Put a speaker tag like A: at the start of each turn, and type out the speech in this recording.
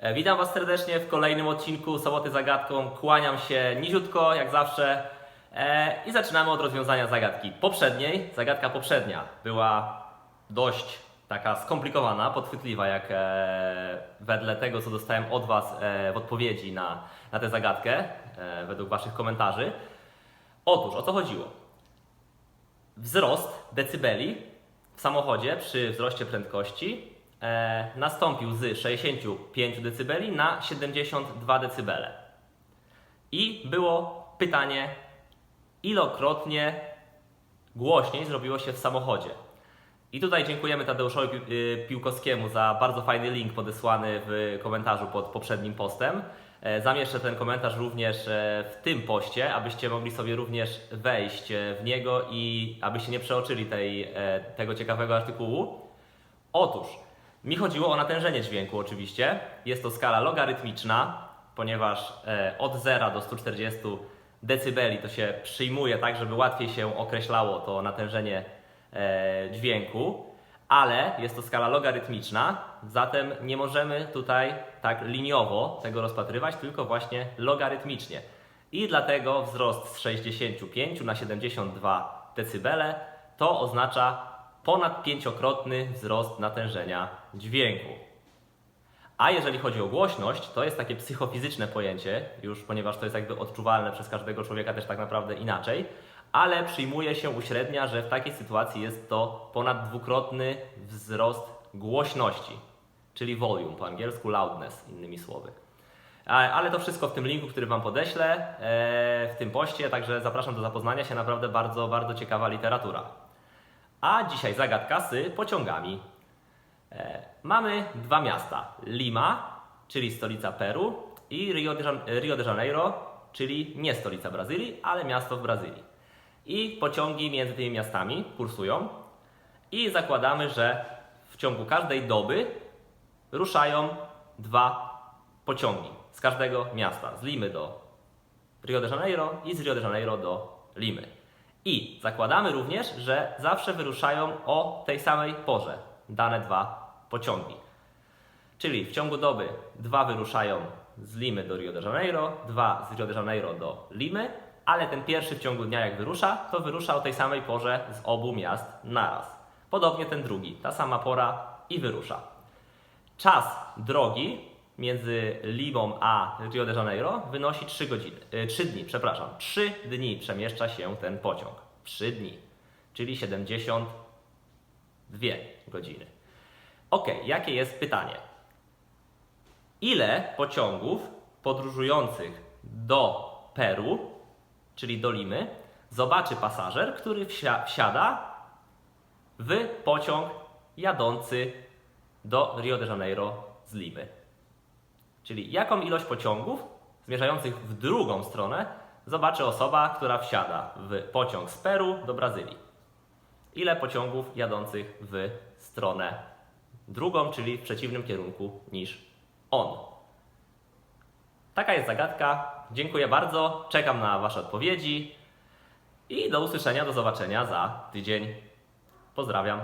A: E, Witam Was serdecznie w kolejnym odcinku Soboty Zagadką. Kłaniam się niziutko, jak zawsze. E, I zaczynamy od rozwiązania zagadki poprzedniej. Zagadka poprzednia była dość taka skomplikowana, podchwytliwa, jak e, wedle tego, co dostałem od Was w odpowiedzi na, na tę zagadkę, według Waszych komentarzy. Otóż, o co chodziło? Wzrost decybeli w samochodzie przy wzroście prędkości nastąpił z 65 dB na 72 dB. I było pytanie, ilokrotnie głośniej zrobiło się w samochodzie. I tutaj dziękujemy Tadeuszowi y, Piłkowskiemu za bardzo fajny link podesłany w komentarzu pod poprzednim postem. E, Zamieszczę ten komentarz również e, w tym poście, abyście mogli sobie również wejść e, w niego i abyście nie przeoczyli tej, e, tego ciekawego artykułu. Otóż, mi chodziło o natężenie dźwięku oczywiście. Jest to skala logarytmiczna, ponieważ e, od 0 do 140 decybeli to się przyjmuje tak, żeby łatwiej się określało to natężenie e, dźwięku, ale jest to skala logarytmiczna, zatem nie możemy tutaj tak liniowo tego rozpatrywać, tylko właśnie logarytmicznie. I dlatego wzrost z 65 na 72 decybele to oznacza ponad pięciokrotny wzrost natężenia dźwięku. A jeżeli chodzi o głośność, to jest takie psychofizyczne pojęcie, już ponieważ to jest jakby odczuwalne przez każdego człowieka też tak naprawdę inaczej, ale przyjmuje się, uśrednia, że w takiej sytuacji jest to ponad dwukrotny wzrost głośności, czyli volume, po angielsku loudness, innymi słowy. Ale to wszystko w tym linku, który Wam podeślę, e, w tym poście, także zapraszam do zapoznania się, naprawdę bardzo, bardzo ciekawa literatura. A dzisiaj zagadka z pociągami. E, Mamy dwa miasta: Lima, czyli stolica Peru, i Rio de, Janeiro, czyli nie stolica Brazylii, ale miasto w Brazylii. I pociągi między tymi miastami kursują, i zakładamy, że w ciągu każdej doby ruszają dwa pociągi z każdego miasta, z Limy do Rio de Janeiro i z Rio de Janeiro do Limy. I zakładamy również, że zawsze wyruszają o tej samej porze dane dwa pociągi. Czyli w ciągu doby dwa wyruszają z Limy do Rio de Janeiro, dwa z Rio de Janeiro do Limy, ale ten pierwszy w ciągu dnia jak wyrusza, to wyrusza o tej samej porze z obu miast naraz. Podobnie ten drugi, ta sama pora i wyrusza. Czas drogi między Limą a Rio de Janeiro wynosi 3 godziny, y, 3 dni, przepraszam. 3 dni przemieszcza się ten pociąg. 3 dni, czyli 72 godziny. Ok, jakie jest pytanie? Ile pociągów podróżujących do Peru, czyli do Limy, zobaczy pasażer, który wsia- wsiada w pociąg jadący do Rio de Janeiro z Limy. Czyli jaką ilość pociągów zmierzających w drugą stronę zobaczy osoba, która wsiada w pociąg z Peru do Brazylii. Ile pociągów jadących w stronę drugą, czyli w przeciwnym kierunku niż on. Taka jest zagadka. Dziękuję bardzo. Czekam na Wasze odpowiedzi i do usłyszenia, do zobaczenia za tydzień. Pozdrawiam.